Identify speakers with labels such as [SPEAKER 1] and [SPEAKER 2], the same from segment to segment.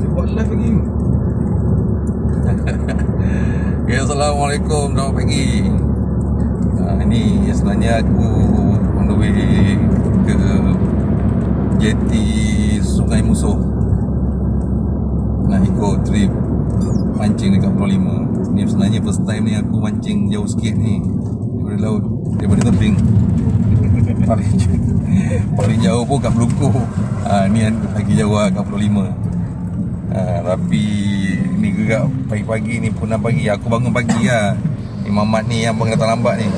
[SPEAKER 1] Masih buat live lagi
[SPEAKER 2] Okay, Assalamualaikum. Selamat pagi. Uh, Ini sebenarnya aku On the way Ke Jeti Sungai Musuh. Nak ikut trip Mancing dekat Pulau Lima. Ni sebenarnya first time ni Aku mancing jauh sikit ni. Daripada laut Daripada tebing. Paling, paling jauh pun kat Belungkuh ha, Ni lagi jauh lah kat Pulau Lima ha, Tapi Ni gerak pagi-pagi ni pun pagi. Aku bangun pagi lah. Ni Mamat ni yang bangun datang lambat ni.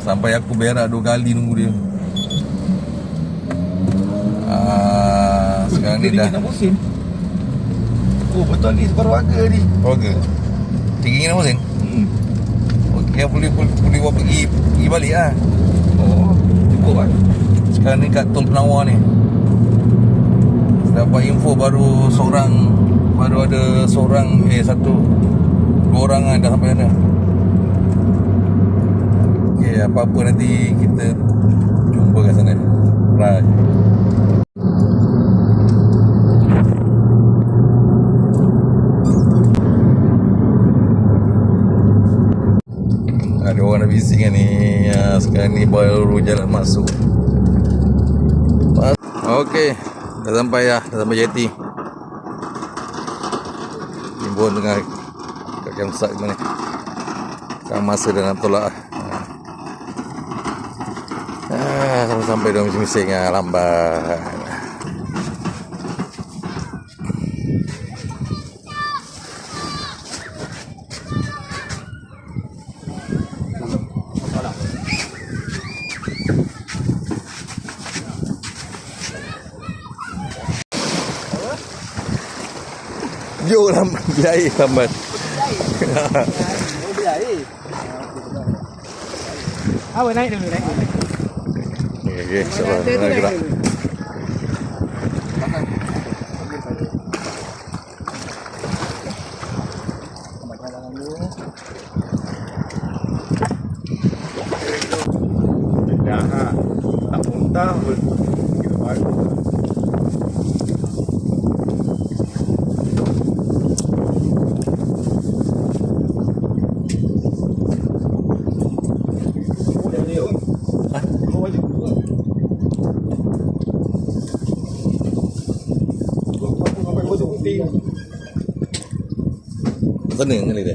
[SPEAKER 2] Sampai aku berak dua kali nunggu dia. Ha, Sekarang ni dah.
[SPEAKER 1] musim Oh betul ni baru harga ni.
[SPEAKER 2] Berapa? Tiga ringgit enam sen?
[SPEAKER 1] hmm.
[SPEAKER 2] Okey, boleh, boleh, boleh buat pergi, pergi balik lah.
[SPEAKER 1] Oh Cukup kan
[SPEAKER 2] Sekarang ni kat Tol Penawar ni Dapat info baru seorang Baru ada seorang Eh satu Dua orang lah dah sampai sana. Okay apa-apa nanti kita Jumpa kat sana. Right Ada orang dah busy kan ni. Ya, Sekarang ni baru jalan masuk. Okey Dah sampai lah Dah sampai jeti Timbun dengan Kat campsite mana. Sekarang masa dah nak tolak lah. Ah, sampai-sampai dah mising-mising lah Lambat Jom lambat Biaya lambat
[SPEAKER 3] Apa naik dulu naik dulu.
[SPEAKER 2] Okay, okay. InsyaAllah Jangan gerak Sana kali dia.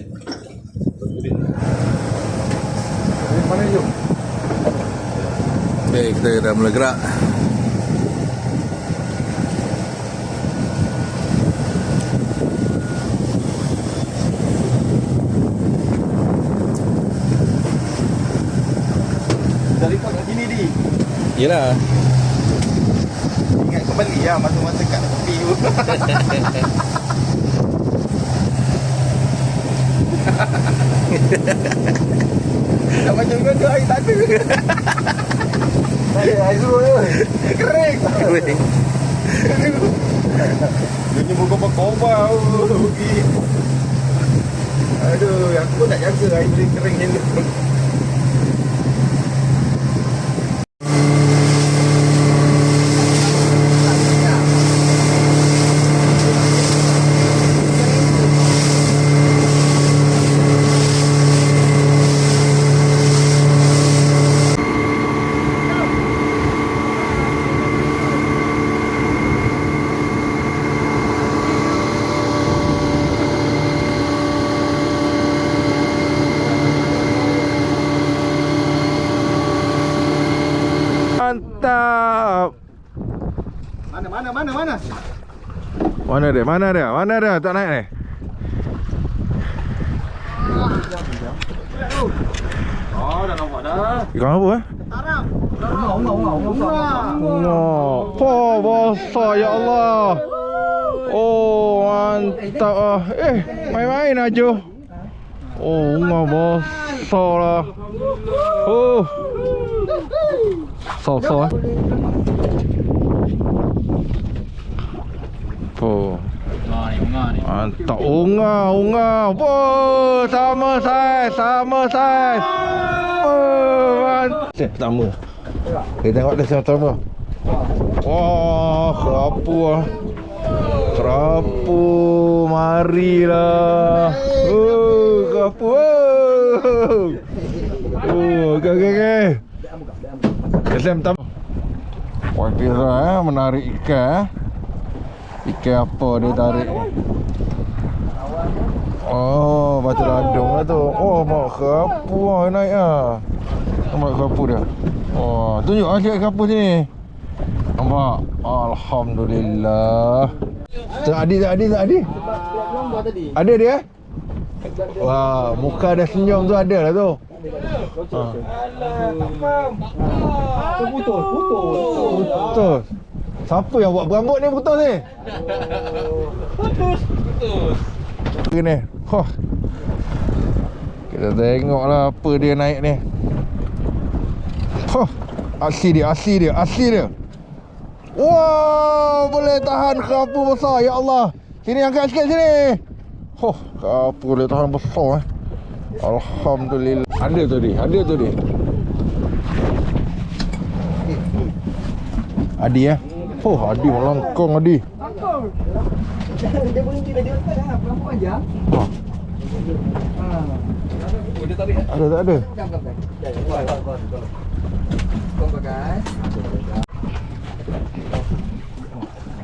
[SPEAKER 1] Mana?
[SPEAKER 2] Okay, kita dah mula gerak.
[SPEAKER 1] Dari kau kat sini di.
[SPEAKER 2] Yelah.
[SPEAKER 1] Ingat kembali lah masa-masa kat tepi tu Tak macam kau tu air tak ada Tak ada air suruh Kering.
[SPEAKER 2] Kering.
[SPEAKER 1] Dia ni buka berkobar pergi. Aduh, aku pun nak jaga air kering-kering ni
[SPEAKER 3] Mantap.
[SPEAKER 1] Mana, mana, mana, mana?
[SPEAKER 3] Mana dia? Mana dia? Mana dia? Tak naik ni.
[SPEAKER 1] Oh, dah nampak dah
[SPEAKER 3] Ikan apa eh?
[SPEAKER 1] Ungah, ungah
[SPEAKER 3] Allah. Po besar ya Allah. Oh, mantap ah. Eh, main-main aja. Oh, ungah besar lah. Oh. So, so. eh. Oh. Mantap unga unga. Wow, sama saya, sama saya. Oh, mantap. Eh, pertama. Kita tengok dia yang pertama. Wah, apa ah. Kerapu Marilah Oh Kerapu Oh Oh Okay okay okay SM tam Wah Pira eh? Menarik ikan eh? Ikan apa dia tarik? Oh batu ladung lah tu. Oh mak kerapu lah naik lah Nampak kerapu dia. Oh tunjuk lah cakap kerapu sini. Nampak Alhamdulillah. Tak Adi tak Adi tak Adi Ada dia Wah muka dia senyum tu ada lah tu ha.
[SPEAKER 1] Putus, putus.
[SPEAKER 3] Putus Siapa yang buat berambut ni putus ni
[SPEAKER 1] Putus. Putus.
[SPEAKER 3] Ni Huh. Kita tengok lah apa dia naik ni Huh. Asli dia, asli dia, asli dia Wow, boleh tahan kerapu besar, ya Allah Sini angkat sikit sini Huh, kerapu boleh tahan besar eh Alhamdulillah Ada tu dia, ada tu dia Adi eh Oh, Adi melangkong Adi
[SPEAKER 1] Dia berhenti dia tak dah berapa aja.
[SPEAKER 3] oh,
[SPEAKER 1] Oh, dia tarik.
[SPEAKER 3] Ada tak ada.
[SPEAKER 1] Ya, ya.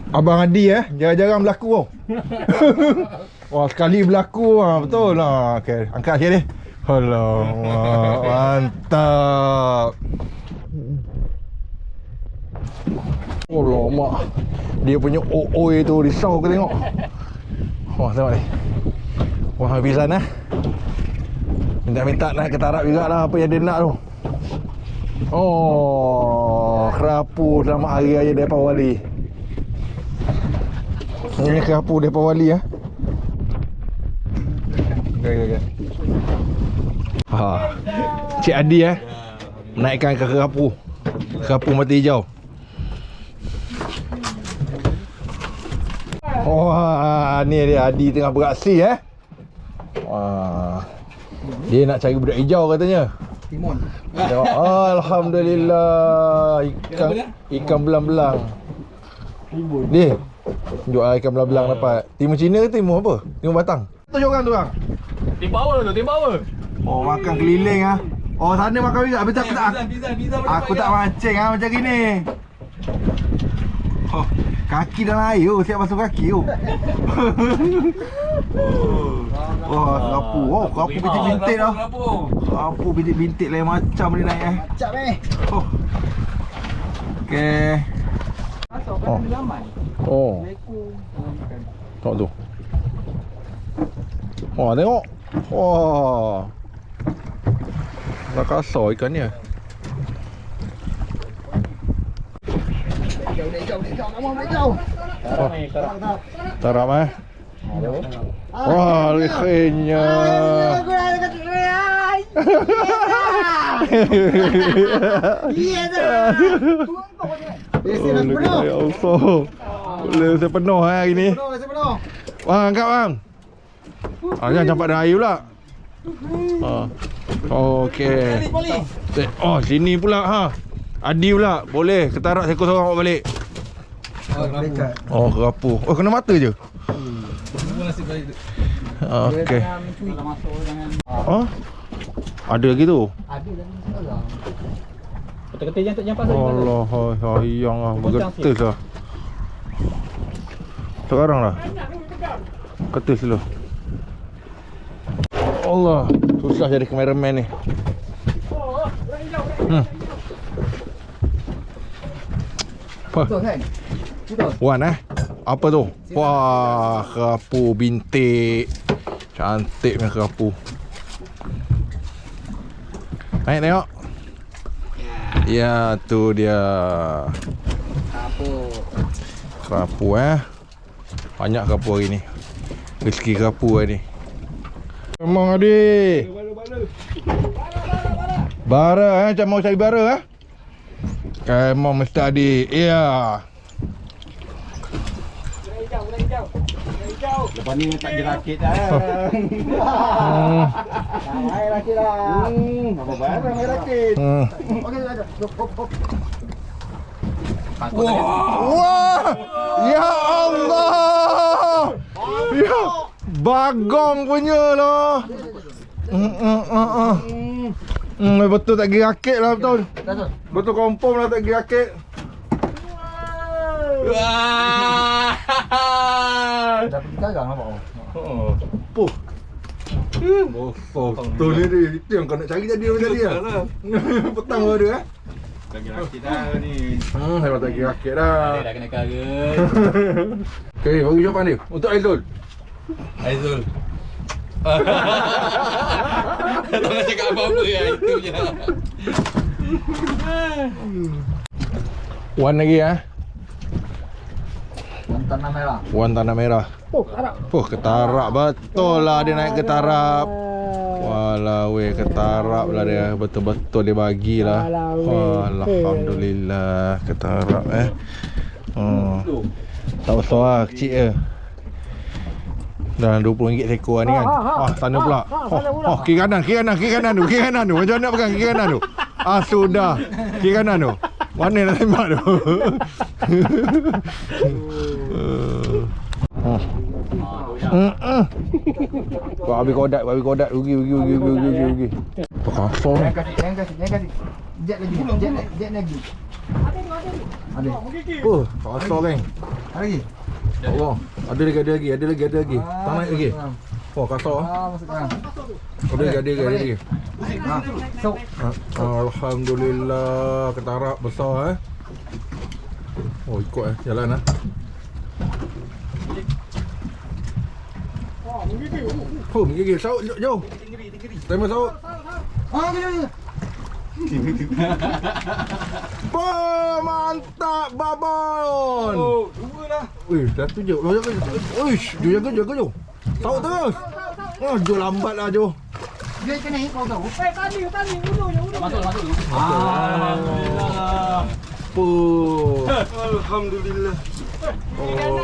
[SPEAKER 3] Abang Adi eh Jarang-jarang berlaku tau Wah sekali berlaku ah betul lah. Okey, angkat sikit ni. Alamak, mantap. Alamak. Dia punya oi tu risau aku tengok. Wah, tengok ni. Wah, habisan eh. Minta-minta nak ketarap juga lah apa yang dia nak tu. Oh, kerapu selamat hari raya Depa Wali. Ini kerapu Depa Wali ah. Okey okey. Ha. Cik Adi eh. Naikkan ke kerapu. Kerapu mati hijau. Wah, ni dia Adi tengah beraksi eh. Wah. Dia nak cari budak hijau katanya.
[SPEAKER 1] Timun.
[SPEAKER 3] Tengok. Alhamdulillah. Ikan ikan belang-belang. Ni. Tunjuk ah ikan belang-belang dapat. Timun Cina ke timun apa? Timun batang. Tunjuk orang tu orang.
[SPEAKER 4] Tim power tu, tim power.
[SPEAKER 3] Oh makan keliling ah. Oh sana makan juga. Habis aku tak
[SPEAKER 4] bizan,
[SPEAKER 3] aku tak mancing ah macam gini. Oh, kaki dalam air oh, siap basuh kaki oh. oh, kerapu. Oh, kerapu bintik-bintik dah. Kerapu bintik-bintik lain macam ni naik eh.
[SPEAKER 1] Cap eh.
[SPEAKER 3] Oh. Okey.
[SPEAKER 1] Masuk
[SPEAKER 3] Oh.
[SPEAKER 1] kan ramai.
[SPEAKER 3] Oh,
[SPEAKER 1] Leku.
[SPEAKER 3] tengok tu. Wah, tengok. Wah. Dah kasar ikan ni. eh.
[SPEAKER 1] Jauh dek jauh dek jauh. Kamu dek jauh.
[SPEAKER 3] Oh, tarap eh. Wah, lekenya.
[SPEAKER 1] Aku dah dekat rai. Iya dah. Biasa dah penuh.
[SPEAKER 3] Ya Allah. Boleh saya penuh eh hari ni.
[SPEAKER 1] Penuh dah penuh.
[SPEAKER 3] Bang, angkat bang. Ah, jangan campak dalam air pula. Ah. Okey. Oh, sini pula ha. Adi pula. Boleh. Ketarak seekor seorang bawa balik.
[SPEAKER 1] Dekat.
[SPEAKER 3] Oh, kerapu. Oh, kena mata je. Okey.
[SPEAKER 1] Masuk jangan.
[SPEAKER 3] Oh. Ada lagi tu.
[SPEAKER 1] Ada ni salah.
[SPEAKER 4] Ketik-ketik jangan tak jampas
[SPEAKER 3] Allah, sayang lah. Bergetis lah. Sekarang lah. Ketis dulu. Allah. Susah jadi kameraman ni. Hmm. Apa?
[SPEAKER 1] Kan?
[SPEAKER 3] Wan eh? Apa tu? Wah, kerapu bintik. Cantik punya kerapu. Naik tengok. Ya, tu dia.
[SPEAKER 1] Apa?
[SPEAKER 3] Kerapu eh. Banyak kerapu hari ni. Rezeki kerapu hari ni. Memang adik. Bara eh, macam mau cari bara eh. Memang mesti adik. Ya.
[SPEAKER 1] Lepas ni tak jerakit dah.
[SPEAKER 3] Hmm.
[SPEAKER 1] Ramai rakit dah. Hmm, apa barang ramai rakit.
[SPEAKER 3] Hmm.
[SPEAKER 1] Okey, ada. Hop hop hop.
[SPEAKER 3] Wah! Ya Allah! Ya bagong punya lah. Hmm, hmm, hmm, hmm. Hmm, betul tak pergi rakit lah betul. Betul confirm lah tak pergi rakit.
[SPEAKER 1] Dah pergi karang nampak oh.
[SPEAKER 3] Puh. Oh, oh, betul ni dia. Itu yang kau nak cari tadi apa tadi lah. Petang baru ada eh.
[SPEAKER 4] Lagi rakit dah ni.
[SPEAKER 3] Hmm, saya tak pergi rakit dah.
[SPEAKER 4] Dah kena kara.
[SPEAKER 3] Okey, bagi jawapan dia. Untuk Aizul.
[SPEAKER 2] Aizul. tak nak cakap apa-apa ya itu je.
[SPEAKER 3] Wan lagi eh.
[SPEAKER 1] Tanah merah.
[SPEAKER 3] Wan tanah merah. Oh, ketarak. Oh, ketarak betul lah dia naik ketarap. Walau weh ketarap lah dia. Betul-betul dia bagilah. Alhamdulillah ketarap eh. Hmm. Tak besar lah, kecil je. Dah RM20 seekor ni kan. Ah, sana pula. Oh, oh, kiri kanan, kiri kanan, kiri kanan tu, kiri kanan tu. Macam mana nak pegang kiri kanan tu? Ah, sudah. Kiri kanan tu. Mana nak tembak tu? Hmm. Hmm. Kau habis kodak, habis kodak. Rugi, rugi, rugi, rugi, rugi, rugi, rugi. Apa kasar ni?
[SPEAKER 1] Jangan kasih, jangan kasih, jangan kasih. Jet lagi, jet lagi, jet lagi. Ada.
[SPEAKER 3] Oh, kasar kan?
[SPEAKER 1] Ada lagi.
[SPEAKER 3] Allah. Ada lagi, ada lagi, ada lagi, ada lagi. Tak naik lagi. Oh, kasar ah.
[SPEAKER 1] Ah, masuk dalam.
[SPEAKER 3] Ada lagi, ada lagi, ada lagi.
[SPEAKER 1] Ah, so.
[SPEAKER 3] Ah, Alhamdulillah, ketarap besar eh. Oh, ikut eh, jalan ah. Oh, menggigil. Saut, jauh, jauh. Timer saut.
[SPEAKER 1] Ah, kejap, kejap.
[SPEAKER 3] Oh, mantap babon. Oh, dua dah. Wih, satu je. Oh, jaga, jaga. Uish, Jo jaga, jaga Jo. Saut terus. Oh, Jo lambat lah Jo.
[SPEAKER 1] Dia kena kau tahu.
[SPEAKER 4] Masuk masuk dulu.
[SPEAKER 3] Alhamdulillah. Oh. Alhamdulillah. Oh.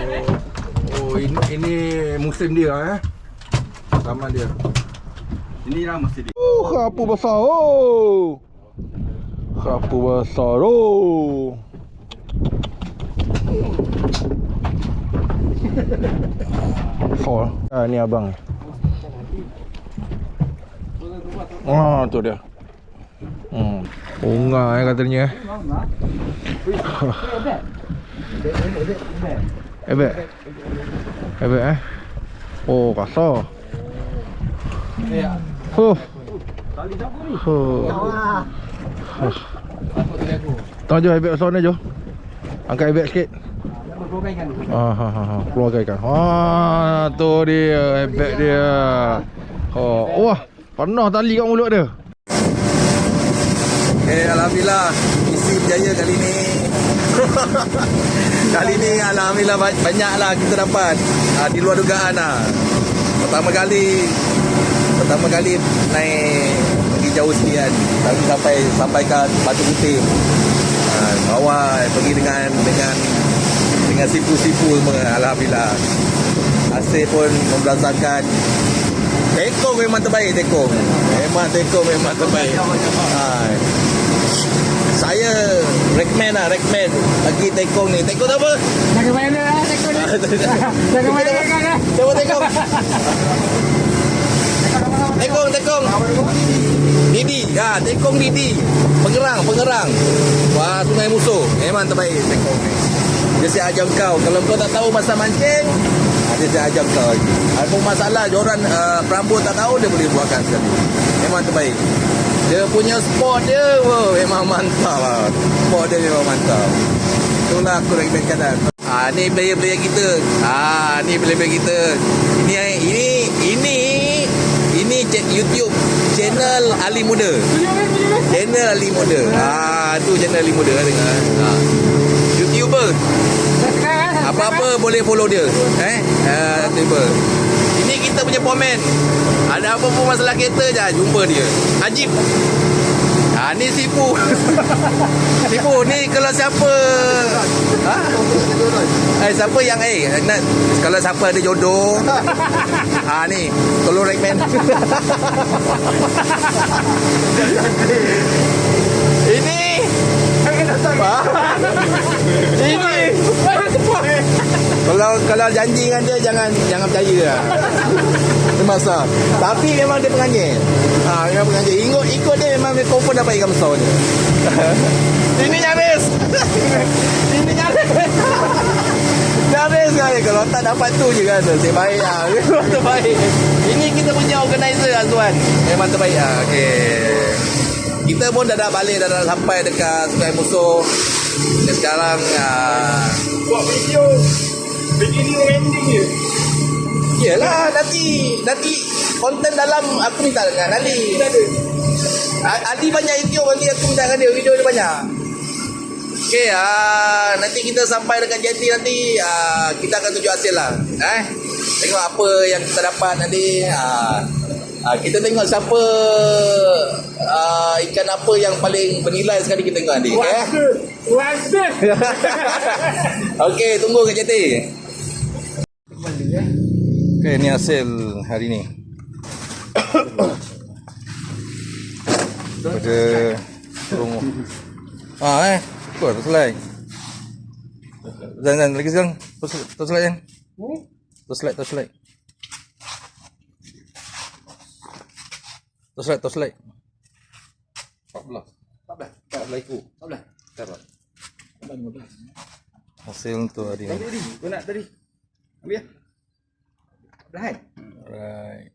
[SPEAKER 3] Oh, ini ini musim dia eh. Taman dia.
[SPEAKER 4] Ini lah mesti dia.
[SPEAKER 3] Uh, kerapu besar oh. Kerapu besar oh. Besar. Ah, ni abang. Ah, tu dia. Hmm. Bunga eh katanya. eh. Ebek. Ebek eh. Oh, kasar. Huh. Huh. Tahu je ebek ni Jo. Angkat ebek sikit. Ah, ha, ha, ha. Keluarkan ikan. Ah, tu dia ebek dia. Oh, wah, penuh tali kat mulut dia.
[SPEAKER 2] Okay, Alhamdulillah Misi berjaya kali ni Kali ni Alhamdulillah ba- banyak lah kita dapat uh, Di luar dugaan lah Pertama kali Pertama kali naik Jauh sekian Kami sampai Sampai ke Batu Putih uh, Bawa Pergi dengan Dengan Dengan sipu-sipu semua Alhamdulillah Hasil pun Memberasakan Tekong memang terbaik Tekong Memang Tekong memang terbaik ha. Saya recommend lah recommend Bagi Tekong ni Tekong apa?
[SPEAKER 1] Jangan main lah, tekun ni. Jangan main lah, kan.
[SPEAKER 2] Siapa Tekong? Tekong Tekong. Didi ha, Tekong Didi. Pengerang Pengerang. Wah Sungai Musuh. Memang terbaik Tekong. Ni Dia siap ajar kau. Kalau kau tak tahu masa mancing ha, Dia siap ajar kau. Ada masalah Joran uh, Perambut tak tahu Dia boleh buatkan sekali. Memang terbaik. Dia punya spot dia wow, Memang mantap lah Spot dia memang mantap. Itulah aku recommendkan dah Ah ni player-player kita. Ah ni player-player kita. Ini ini ini YouTube channel Ali Muda. Channel Ali Muda. Ah tu channel Ali Muda dengar. Ah. YouTuber. Apa-apa boleh follow dia. Eh? Ah, tiba. Ini kita punya komen. Ada apa pun masalah kereta je jumpa dia. Ajib. Ah ni sipu. sipu ni kalau siapa ha? Eh siapa yang eh nak kalau siapa ada jodoh. ah ni tolong recommend. ini Ini. Kalau kalau janji dengan dia jangan jangan percaya lah. Itu masa. Tapi memang dia penganyir. Ha, memang penganyir. Ikut ikut dia memang dia confirm dapat ikan besar je. Ini nyaris. Ini nyaris. Nyaris kali kalau tak dapat tu je kan. Nasib baik lah. Memang terbaik. Ini kita punya organizer Azwan. Memang terbaik lah. Okey. Kita pun dah dah balik dah dah sampai dekat Sungai Musuh. Dan sekarang ah,
[SPEAKER 5] Buat video Begini ending je
[SPEAKER 2] Yelah nanti nanti konten dalam aku minta dengan Ali. Ali banyak YouTube nanti aku minta dengan dia video dia banyak. Okey ah nanti kita sampai dekat jeti nanti ah kita akan tunjuk hasil lah. Eh tengok apa yang kita dapat nanti ah ah, kita tengok siapa ah, ikan apa yang paling bernilai sekali kita tengok nanti. Okey. Okey tunggu kat
[SPEAKER 1] Okay, ni hasil hari ni. Pada promo. Ah eh, kau tu slide. Jangan jangan lagi sekarang. Terus terus slide kan. Terus slide, terus slide. Terus slide, terus slide. 14. 14. 14 ikut. 14. Hasil untuk hari ni.
[SPEAKER 5] Kau nak tadi biết. Đấy.
[SPEAKER 1] Rồi